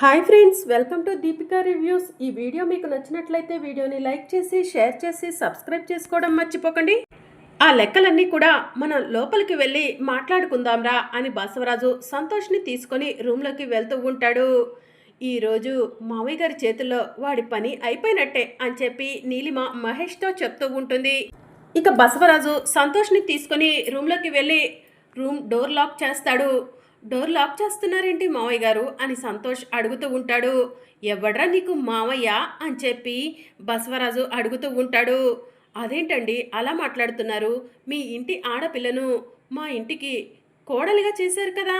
Hi friends welcome to Deepika reviews. ఈ video మీకు నచ్చినట్లయితే వీడియోని లైక్ చేసి షేర్ చేసి సబ్స్క్రైబ్ చేసుకోవడం మర్చిపోకండి. ఆ లెక్కలన్నీ కూడా మనం లోపలికి వెళ్ళి మాట్లాడుకుందాంరా అని బసవరాజు సంతోష్ని తీసుకొని రూమ్లోకి వెళ్తూ ఉంటాడు. ఈరోజు మావయ్య గారి చేతుల్లో వాడి పని అయిపోయినట్టే అని చెప్పి నీలిమ మహేష్తో చెప్తూ ఉంటుంది. ఇక బసవరాజు సంతోష్ని తీసుకొని రూమ్లోకి వెళ్ళి రూమ్ డోర్ లాక్ చేస్తాడు. డోర్ లాక్ చేస్తున్నారేంటి మావయ్య గారు అని సంతోష్ అడుగుతూ ఉంటాడు. ఎవడ్రా నీకు మావయ్య అని చెప్పి బసవరాజు అడుగుతూ ఉంటాడు. అదేంటండి అలా మాట్లాడుతున్నారు? మీ ఇంటి ఆడపిల్లను మా ఇంటికి కోడలిగా చేశారు కదా?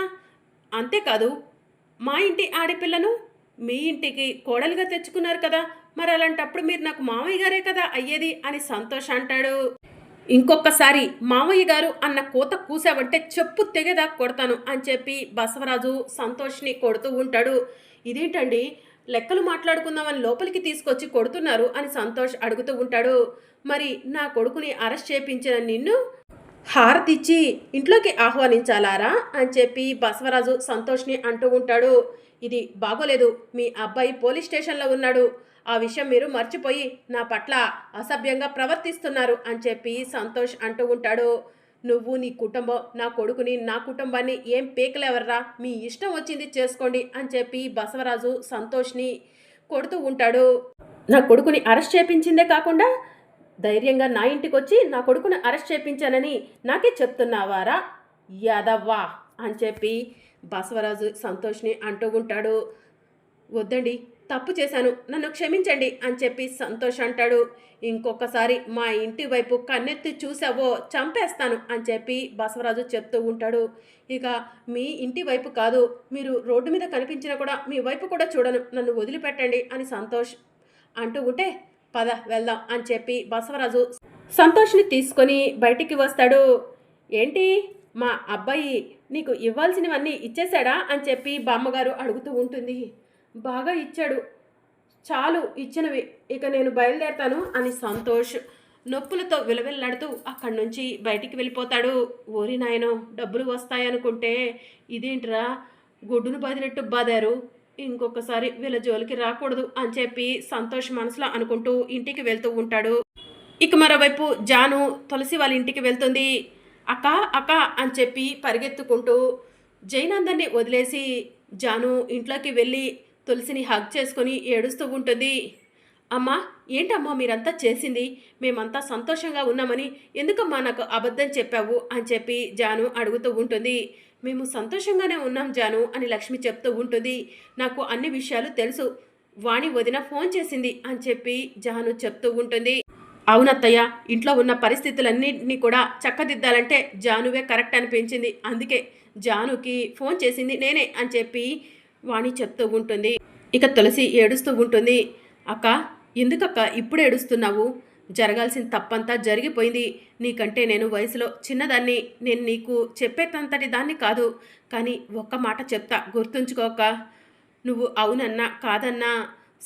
అంతేకాదు మా ఇంటి ఆడపిల్లను మీ ఇంటికి కోడలుగా తెచ్చుకున్నారు కదా? మరి అలాంటప్పుడు మీరు నాకు మావయ్య గారే కదా అయ్యేది అని సంతోష్ అంటాడు. ఇంకొకసారి మావయ్య గారు అన్న కోత కూసావంటే చెప్పు తెగదా కొడతాను అని చెప్పి బసవరాజు సంతోష్ని కొడుతూ ఉంటాడు. ఇదేంటండి? లెక్కలు మాట్లాడుకుందామని లోపలికి తీసుకొచ్చి కొడుతున్నారు అని సంతోష్ అడుగుతూ ఉంటాడు. మరి నా కొడుకుని అరెస్ట్ చేపించిన నిన్ను? హారతిచ్చి ఇంట్లోకి ఆహ్వానించాలారా? అని చెప్పి బసవరాజు సంతోష్ని అంటూ ఉంటాడు. ఇది బాగోలేదు. మీ అబ్బాయి పోలీస్ స్టేషన్లో ఉన్నాడు. ఆ విషయం మీరు మర్చిపోయి నా పట్ల అసభ్యంగా ప్రవర్తిస్తున్నారు అని చెప్పి సంతోష్ అంటూ ఉంటాడు. నువ్వు నీ కుటుంబం నా కొడుకుని నా కుటుంబాన్ని ఏం పేకలేవర్రా? మీ ఇష్టం వచ్చింది చేసుకోండి అని చెప్పి బసవరాజు సంతోష్ని కొడుతూ ఉంటాడు. నా కొడుకుని అరెస్ట్ చేపించిందే కాకుండా ధైర్యంగా నా ఇంటికి వచ్చి నా కొడుకుని అరెస్ట్ చేపించానని నాకే చెప్తున్నావారా? యాదవ్వా? అని చెప్పి బసవరాజు సంతోష్ని అంటూ ఉంటాడు. వద్దండి తప్పు చేశాను నన్ను క్షమించండి అని చెప్పి సంతోష్ అంటాడు. ఇంకొకసారి మా ఇంటి వైపు కన్నెత్తి చూసావో చంపేస్తాను అని చెప్పి బసవరాజు చెప్తూ ఉంటాడు. ఇక మీ ఇంటి వైపు కాదు మీరు రోడ్డు మీద కనిపించినా కూడా మీ వైపు కూడా చూడను నన్ను వదిలిపెట్టండి అని సంతోష్ అంటూ ఉంటే పద వెళ్దాం అని చెప్పి బసవరాజు సంతోష్ని తీసుకొని బయటికి వస్తాడు. ఏంటి మా అబ్బాయి నీకు ఇవ్వాల్సినవన్నీ ఇచ్చేశాడా అని చెప్పి బామ్మగారు అడుగుతూ ఉంటుంది. బాగా ఇచ్చాడు. చాలు ఇచ్చినవి. ఇక నేను బయలుదేరతాను అని సంతోష్ నొప్పులతో విలవిల్లాడుతూ అక్కడి నుంచి బయటికి వెళ్ళిపోతాడు. ఓరి నాయనో డబ్బులు వస్తాయనుకుంటే ఇదేంట్రా? గుడ్డును బాదినట్టు బాదారు. ఇంకొకసారి వీళ్ళ జోలికి రాకూడదు అని చెప్పి సంతోష్ మనసులో అనుకుంటూ ఇంటికి వెళ్తూ ఉంటాడు. ఇక మరోవైపు జాను తులసి వాళ్ళ ఇంటికి వెళ్తుంది. అక్క అక్క అని చెప్పి పరిగెత్తుకుంటూ జైనందర్ని వదిలేసి జాను ఇంట్లోకి వెళ్ళి తులసిని హగ్ చేసుకొని ఏడుస్తూ ఉంటుంది. అమ్మా ఏంటమ్మా మీరంతా చేసింది? మేమంతా సంతోషంగా ఉన్నామని ఎందుకమ్మా నాకు అబద్ధం చెప్పావు? అని చెప్పి జాను అడుగుతూ ఉంటుంది. మేము సంతోషంగానే ఉన్నాం జాను అని లక్ష్మి చెప్తూ ఉంటుంది. నాకు అన్ని విషయాలు తెలుసు. వాణి వదిన ఫోన్ చేసింది అని చెప్పి జాను చెప్తూ ఉంటుంది. అవునత్తయ్య ఇంట్లో ఉన్న పరిస్థితులన్నింటినీ కూడా చక్కదిద్దాలంటే జానువే కరెక్ట్ అనిపించింది. అందుకే జానుకి ఫోన్ చేసింది నేనే అని చెప్పి వాణి చెప్తూ ఉంటుంది. ఇక తులసి ఏడుస్తూ ఉంటుంది. అక్క ఎందుకక్క ఇప్పుడు ఏడుస్తున్నావు? జరగాల్సిన తప్పంతా జరిగిపోయింది. నీకంటే నేను వయసులో చిన్నదాన్ని. నేను నీకు చెప్పేటంతటి దాన్ని కాదు. కానీ ఒక్క మాట చెప్తా గుర్తుంచుకోక నువ్వు అవునన్నా కాదన్నా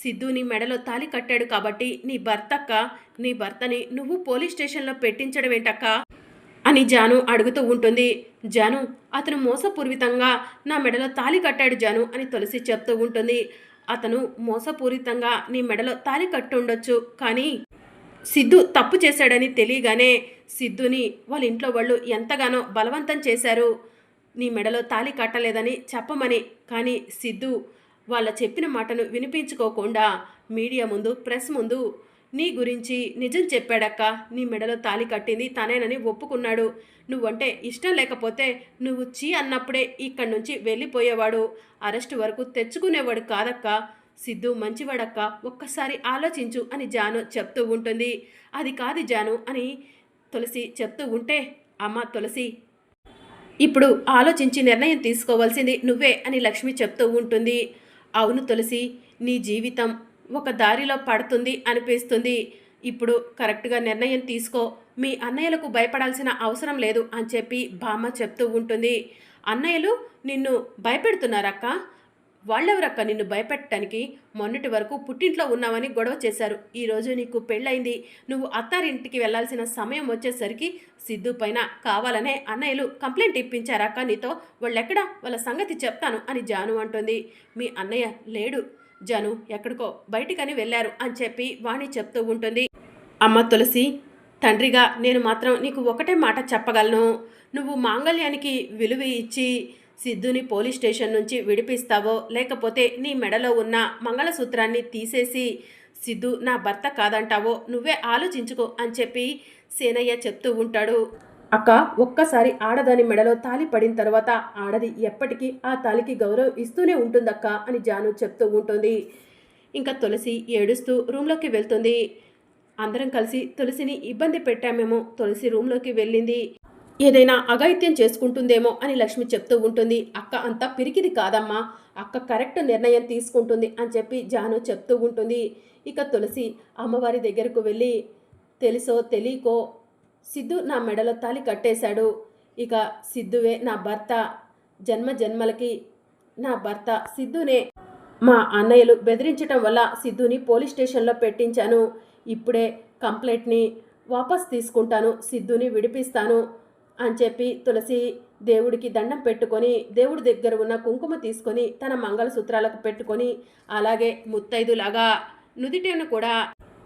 సిద్ధు నీ మెడలో తాలి కట్టాడు కాబట్టి నీ భర్తక్క నీ భర్తని నువ్వు పోలీస్ స్టేషన్లో పెట్టించడం ఏంటక్క? అని జాను అడుగుతూ ఉంటుంది. జాను అతను మోసపూరితంగా నా మెడలో తాలి కట్టాడు జాను అని తులసి చెప్తూ ఉంటుంది. అతను మోసపూరితంగా నీ మెడలో తాలి కట్టుండొచ్చు కానీ సిద్ధు తప్పు చేశాడని తెలియగానే సిద్ధుని వాళ్ళ ఇంట్లో వాళ్ళు ఎంతగానో బలవంతం చేశారు. నీ మెడలో తాలి కట్టలేదని చెప్పమని కానీ సిద్ధు వాళ్ళ చెప్పిన మాటను వినిపించుకోకుండా మీడియా ముందు ప్రెస్ ముందు నీ గురించి నిజం చెప్పాడక్క. నీ మెడలో తాలి కట్టింది తనేనని ఒప్పుకున్నాడు. నువ్వంటే ఇష్టం లేకపోతే నువ్వు చీ అన్నప్పుడే ఇక్కడి నుంచి వెళ్ళిపోయేవాడు. అరెస్ట్ వరకు తెచ్చుకునేవాడు కాదక్క. సిద్ధు మంచివాడక్క. ఒక్కసారి ఆలోచించు అని జాను చెప్తూ ఉంటుంది. అది కాదు జాను అని తులసి చెప్తూ ఉంటే అమ్మ తులసి ఇప్పుడు ఆలోచించి నిర్ణయం తీసుకోవాల్సింది నువ్వే అని లక్ష్మి చెప్తూ ఉంటుంది. అవును తులసి నీ జీవితం ఒక దారిలో పడుతుంది అనిపిస్తుంది. ఇప్పుడు కరెక్ట్గా నిర్ణయం తీసుకో. మీ అన్నయ్యలకు భయపడాల్సిన అవసరం లేదు అని చెప్పి బామ్మ చెప్తూ ఉంటుంది. అన్నయ్యలు నిన్ను భయపెడుతున్నారక్క. వాళ్ళెవరక్క నిన్ను భయపెట్టడానికి? మొన్నటి వరకు పుట్టింట్లో ఉన్నావని గొడవ చేశారు. ఈరోజు నీకు పెళ్ళైంది నువ్వు అత్తారింటికి వెళ్ళాల్సిన సమయం వచ్చేసరికి సిద్ధు పైన కావాలనే అన్నయ్యలు కంప్లైంట్ ఇప్పించారక్క నీతో. వాళ్ళెక్కడ? వాళ్ళ సంగతి చెప్తాను అని జాను అంటుంది. మీ అన్నయ్య లేడు. జను ఎక్కడికో బయటికని వెళ్ళారు అని చెప్పి వాణి చెప్తూ ఉంటుంది. అమ్మ తులసి తండ్రిగా నేను మాత్రం నీకు ఒకటే మాట చెప్పగలను. నువ్వు మాంగళ్యానికి విలువ ఇచ్చి సిద్ధుని పోలీస్ స్టేషన్ నుంచి విడిపిస్తావో లేకపోతే నీ మెడలో ఉన్న మంగళసూత్రాన్ని తీసేసి సిద్ధు నా భర్త కాదంటావో నువ్వే ఆలోచించుకో అని చెప్పి సేనయ్య చెప్తూ ఉంటాడు. అక్క ఒక్కసారి ఆడదాని మెడలో తాలి పడిన తర్వాత ఆడది ఎప్పటికీ ఆ తాలికి గౌరవం ఇస్తూనే ఉంటుందక్క అని జాను చెప్తూ ఉంటుంది. ఇంకా తులసి ఏడుస్తూ రూమ్లోకి వెళ్తుంది. అందరం కలిసి తులసిని ఇబ్బంది పెట్టామేమో తులసి రూమ్లోకి వెళ్ళింది. ఏదైనా అఘాయిత్యం చేసుకుంటుందేమో అని లక్ష్మి చెప్తూ ఉంటుంది. అక్క అంతా పిరికిది కాదమ్మా అక్క కరెక్ట్ నిర్ణయం తీసుకుంటుంది అని చెప్పి జాను చెప్తూ ఉంటుంది. ఇక తులసి అమ్మవారి దగ్గరకు వెళ్ళి తెలుసో తెలియకో సిద్ధు నా మెడలో తాలి కట్టేశాడు. ఇక సిద్ధువే నా భర్త. జన్మ జన్మలకి నా భర్త సిద్ధునే. మా అన్నయ్యలు బెదిరించటం వల్ల సిద్ధుని పోలీస్ స్టేషన్లో పెట్టించాను. ఇప్పుడే కంప్లైంట్ని వాపస్ తీసుకుంటాను. సిద్ధుని విడిపిస్తాను అని చెప్పి తులసి దేవుడికి దండం పెట్టుకొని దేవుడి దగ్గర ఉన్న కుంకుమ తీసుకొని తన మంగళసూత్రాలకు పెట్టుకొని అలాగే ముత్తైదులాగా నుదిటేను కూడా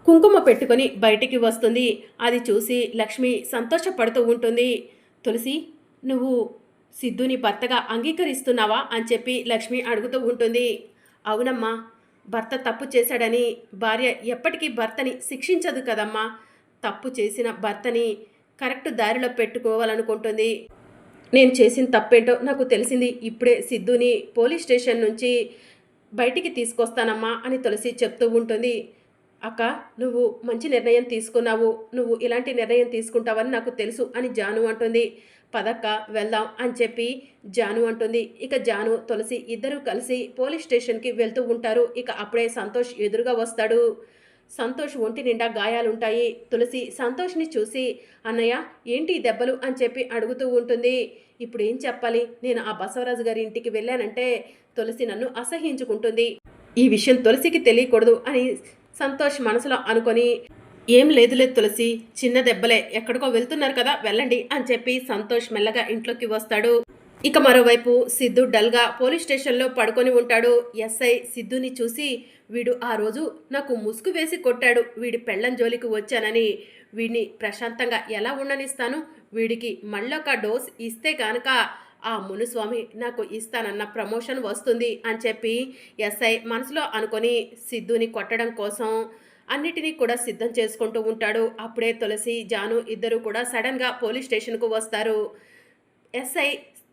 కుంకుమ పెట్టుకొని బయటికి వస్తుంది. అది చూసి లక్ష్మి సంతోషపడుతూ ఉంటుంది. తులసి నువ్వు సిద్ధుని భర్తగా అంగీకరిస్తున్నావా అని చెప్పి లక్ష్మి అడుగుతూ ఉంటుంది. అవునమ్మా భర్త తప్పు చేశాడని భార్య ఎప్పటికీ భర్తని శిక్షించదు కదమ్మా. తప్పు చేసిన భర్తని కరెక్ట్ దారిలో పెట్టుకోవాలనుకుంటుంది. నేను చేసిన తప్పేంటో నాకు తెలిసింది. ఇప్పుడే సిద్ధుని పోలీస్ స్టేషన్ నుంచి బయటికి తీసుకొస్తానమ్మా అని తులసి చెప్తూ ఉంటుంది. అక్క నువ్వు మంచి నిర్ణయం తీసుకున్నావు. నువ్వు ఇలాంటి నిర్ణయం తీసుకుంటావని నాకు తెలుసు అని జాను అంటుంది. పదక్క వెళ్దాం అని చెప్పి జాను అంటుంది. ఇక జాను తులసి ఇద్దరూ కలిసి పోలీస్ స్టేషన్కి వెళ్తూ ఉంటారు. ఇక అప్పుడే సంతోష్ ఎదురుగా వస్తాడు. సంతోష్ ఒంటి నిండా గాయాలుంటాయి. తులసి సంతోష్ని చూసి అన్నయ్య ఏంటి దెబ్బలు? అని చెప్పి అడుగుతూ ఉంటుంది. ఇప్పుడు ఏం చెప్పాలి? నేను ఆ బసవరాజు గారి ఇంటికి వెళ్ళానంటే తులసి నన్ను అసహించుకుంటుంది ఈ విషయం తులసికి తెలియకూడదు అని సంతోష్ మనసులో అనుకొని ఏం లేదులే తులసి చిన్న దెబ్బలే ఎక్కడికో వెళ్తున్నారు కదా వెళ్ళండి అని చెప్పి సంతోష్ మెల్లగా ఇంట్లోకి వస్తాడు. ఇక మరోవైపు సిద్ధు డల్గా పోలీస్ స్టేషన్లో పడుకొని ఉంటాడు. ఎస్ఐ సిద్ధుని చూసి వీడు ఆ రోజు నాకు ముసుగు వేసి కొట్టాడు. వీడి పెళ్ళం జోలికి వచ్చానని. వీడిని ప్రశాంతంగా ఎలా ఉండనిస్తాను? వీడికి మళ్ళొక డోస్ ఇస్తే కనుక ఆ మునుస్వామి నాకు ఇస్తానన్న ప్రమోషన్ వస్తుంది అని చెప్పి ఎస్ఐ మనసులో అనుకొని సిద్ధుని కొట్టడం కోసం అన్నిటినీ కూడా సిద్ధం చేసుకుంటూ ఉంటాడు. అప్పుడే తులసి జాను ఇద్దరు కూడా సడన్గా పోలీస్ స్టేషన్కు వస్తారు. ఎస్ఐ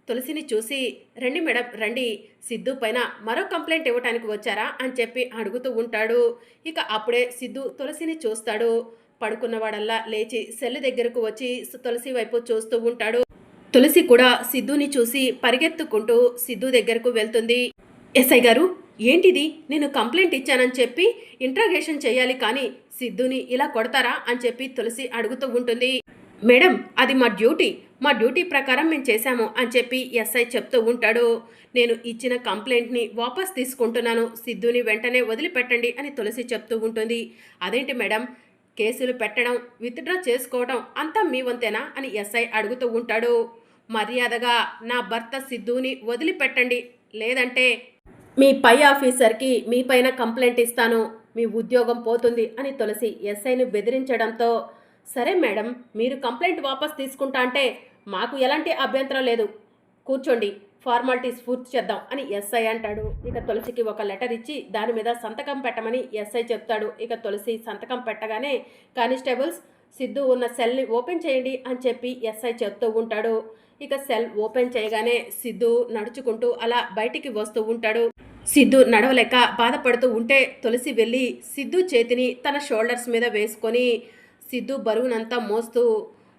తులసిని చూసి రండి మేడం రండి సిద్ధు పైన మరో కంప్లైంట్ ఇవ్వటానికి వచ్చారా? అని చెప్పి అడుగుతూ ఉంటాడు. ఇక అప్పుడే సిద్ధు తులసిని చూస్తాడు. పడుకున్నవాడల్లా లేచి సెల్లు దగ్గరకు వచ్చి తులసి వైపు చూస్తూ ఉంటాడు. తులసి కూడా సిద్ధుని చూసి పరిగెత్తుకుంటూ సిద్ధు దగ్గరకు వెళ్తుంది. ఎస్ఐ గారు ఏంటిది? నేను కంప్లైంట్ ఇచ్చానని చెప్పి ఇంట్రాగేషన్ చేయాలి కానీ సిద్ధుని ఇలా కొడతారా? అని చెప్పి తులసి అడుగుతూ ఉంటుంది. మేడం అది మా డ్యూటీ. మా డ్యూటీ ప్రకారం మేము చేశాము అని చెప్పి ఎస్ఐ చెప్తూ ఉంటాడు. నేను ఇచ్చిన కంప్లైంట్ని వాపస్ తీసుకుంటున్నాను. సిద్ధుని వెంటనే వదిలిపెట్టండి అని తులసి చెప్తూ ఉంటుంది. అదేంటి మేడం? కేసులు పెట్టడం విత్డ్రా చేసుకోవడం అంతా మీ వంతేనా? అని ఎస్ఐ అడుగుతూ ఉంటాడు. మర్యాదగా నా భర్త సిద్ధుని వదిలిపెట్టండి. లేదంటే మీ పై ఆఫీసర్కి మీ పైన కంప్లైంట్ ఇస్తాను. మీ ఉద్యోగం పోతుంది అని తులసి ఎస్ఐని బెదిరించడంతో సరే మేడం మీరు కంప్లైంట్ వాపస్ తీసుకుంటా అంటే మాకు ఎలాంటి అభ్యంతరం లేదు. కూర్చోండి ఫార్మాలిటీస్ పూర్తి చేద్దాం అని ఎస్ఐ అంటాడు. ఇక తులసికి ఒక లెటర్ ఇచ్చి దాని మీద సంతకం పెట్టమని ఎస్ఐ చెప్తాడు. ఇక తులసి సంతకం పెట్టగానే కానిస్టేబుల్స్ సిద్ధు ఉన్న సెల్ని ఓపెన్ చేయండి అని చెప్పి ఎస్ఐ చెప్తూ ఉంటాడు. ఇక సెల్ ఓపెన్ చేయగానే సిద్ధు నడుచుకుంటూ అలా బయటికి వస్తూ ఉంటాడు. సిద్ధు నడవలేక బాధపడుతూ ఉంటే తులసి వెళ్ళి సిద్ధు చేతిని తన షోల్డర్స్ మీద వేసుకొని సిద్ధు బరువునంతా మోస్తూ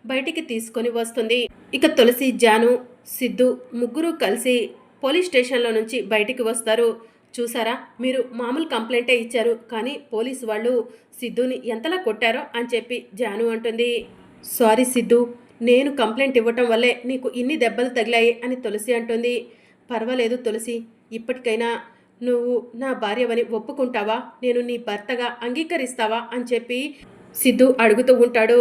బయటికి తీసుకొని వస్తుంది. ఇక తులసి జాను సిద్ధు ముగ్గురు కలిసి పోలీస్ స్టేషన్లో నుంచి బయటికి వస్తారు. చూసారా? మీరు మామూలు కంప్లైంటే ఇచ్చారు కానీ పోలీస్ వాళ్ళు సిద్ధుని ఎంతలా కొట్టారో అని చెప్పి జాను అంటుంది. సారీ సిద్ధు నేను కంప్లైంట్ ఇవ్వటం వల్లే నీకు ఇన్ని దెబ్బలు తగిలాయి అని తులసి అంటుంది. పర్వాలేదు తులసి ఇప్పటికైనా నువ్వు నా భార్యవని ఒప్పుకుంటావా? నేను నీ భర్తగా అంగీకరిస్తావా? అని చెప్పి సిద్ధు అడుగుతూ ఉంటాడు.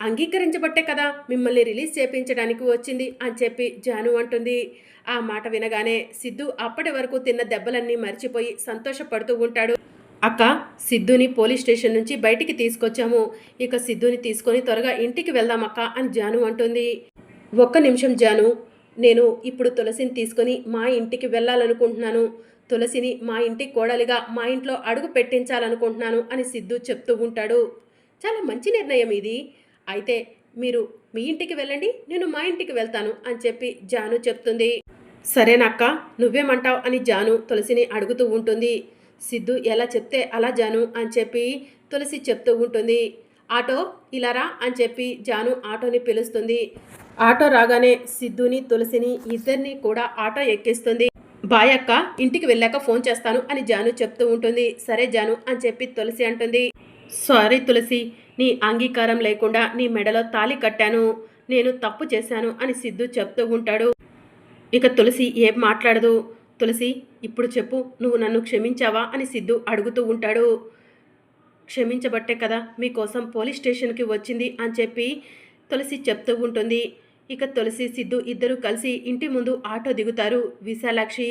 అంగీకరించబట్టే కదా మిమ్మల్ని రిలీజ్ చేపించడానికి వచ్చింది అని చెప్పి జాను అంటుంది. ఆ మాట వినగానే సిద్ధు అప్పటి వరకు తిన్న దెబ్బలన్నీ మర్చిపోయి సంతోషపడుతూ ఉంటాడు. అక్క సిద్ధుని పోలీస్ స్టేషన్ నుంచి బయటికి తీసుకొచ్చాము. ఇక సిద్ధుని తీసుకొని త్వరగా ఇంటికి వెళ్దాం అక్క అని జాను అంటుంది. ఒక్క నిమిషం జాను. నేను ఇప్పుడు తులసిని తీసుకొని మా ఇంటికి వెళ్ళాలనుకుంటున్నాను. తులసిని మా ఇంటి కోడలిగా మా ఇంట్లో అడుగు పెట్టించాలనుకుంటున్నాను అని సిద్ధు చెప్తూ ఉంటాడు. చాలా మంచి నిర్ణయం ఇది. అయితే మీరు మీ ఇంటికి వెళ్ళండి నేను మా ఇంటికి వెళ్తాను అని చెప్పి జాను చెప్తుంది. సరేనక్క నువ్వేమంటావు అని జాను తులసిని అడుగుతూ ఉంటుంది. సిద్ధు ఎలా చెప్తే అలా జాను అని చెప్పి తులసి చెప్తూ ఉంటుంది. ఆటో ఇలారా అని చెప్పి జాను ఆటోని పిలుస్తుంది. ఆటో రాగానే సిద్ధుని తులసిని ఇద్దరిని కూడా ఆటో ఎక్కిస్తుంది. బాయ్ అక్క ఇంటికి వెళ్ళాక ఫోన్ చేస్తాను అని జాను చెప్తూ ఉంటుంది. సరే జాను అని చెప్పి తులసి అంటుంది. సారీ తులసి నీ అంగీకారం లేకుండా నీ మెడలో తాళి కట్టాను. నేను తప్పు చేశాను అని సిద్ధు చెప్తూ ఉంటాడు. ఇక తులసి ఏం మాట్లాడదు. తులసి ఇప్పుడు చెప్పు నువ్వు నన్ను క్షమించావా అని సిద్ధు అడుగుతూ ఉంటాడు. క్షమించబట్టే కదా మీకోసం పోలీస్ స్టేషన్కి వచ్చింది అని చెప్పి తులసి చెప్తూ ఉంటుంది. ఇక తులసి సిద్ధు ఇద్దరు కలిసి ఇంటి ముందు ఆటో దిగుతారు. విశాలాక్షి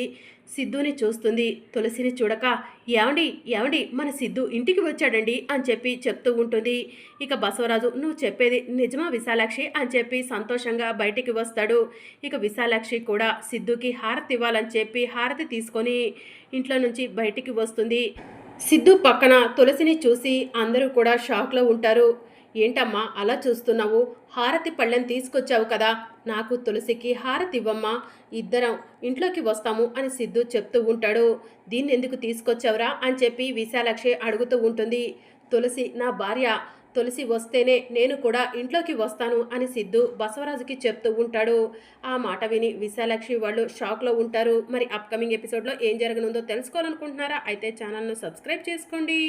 సిద్ధుని చూస్తుంది. తులసిని చూడక ఏమండి ఏమండి మన సిద్ధు ఇంటికి వచ్చాడండి అని చెప్పి చెప్తూ ఉంటుంది. ఇక బసవరాజు నువ్వు చెప్పేది నిజమా విశాలాక్షి? అని చెప్పి సంతోషంగా బయటికి వస్తాడు. ఇక విశాలాక్షి కూడా సిద్ధుకి హారతి ఇవ్వాలని చెప్పి హారతి తీసుకొని ఇంట్లో నుంచి బయటికి వస్తుంది. సిద్ధు పక్కన తులసిని చూసి అందరూ కూడా షాక్లో ఉంటారు. ఏంటమ్మా అలా చూస్తున్నావు? హారతి పళ్ళెం తీసుకొచ్చావు కదా నాకు తులసికి హారతి ఇవ్వమ్మా ఇద్దరం ఇంట్లోకి వస్తాము అని సిద్ధు చెప్తూ ఉంటాడు. దీన్ని ఎందుకు తీసుకొచ్చావురా అని చెప్పి విశాలక్షి అడుగుతూ ఉంటుంది. తులసి నా భార్య తులసి వస్తేనే నేను కూడా ఇంట్లోకి వస్తాను అని సిద్ధు బసవరాజుకి చెప్తూ ఉంటాడు. ఆ మాట విని విశాలక్షి వాళ్ళు షాక్లో ఉంటారు. మరి అప్కమింగ్ ఎపిసోడ్లో ఏం జరగనుందో తెలుసుకోవాలనుకుంటున్నారా? అయితే ఛానల్ను సబ్స్క్రైబ్ చేసుకోండి.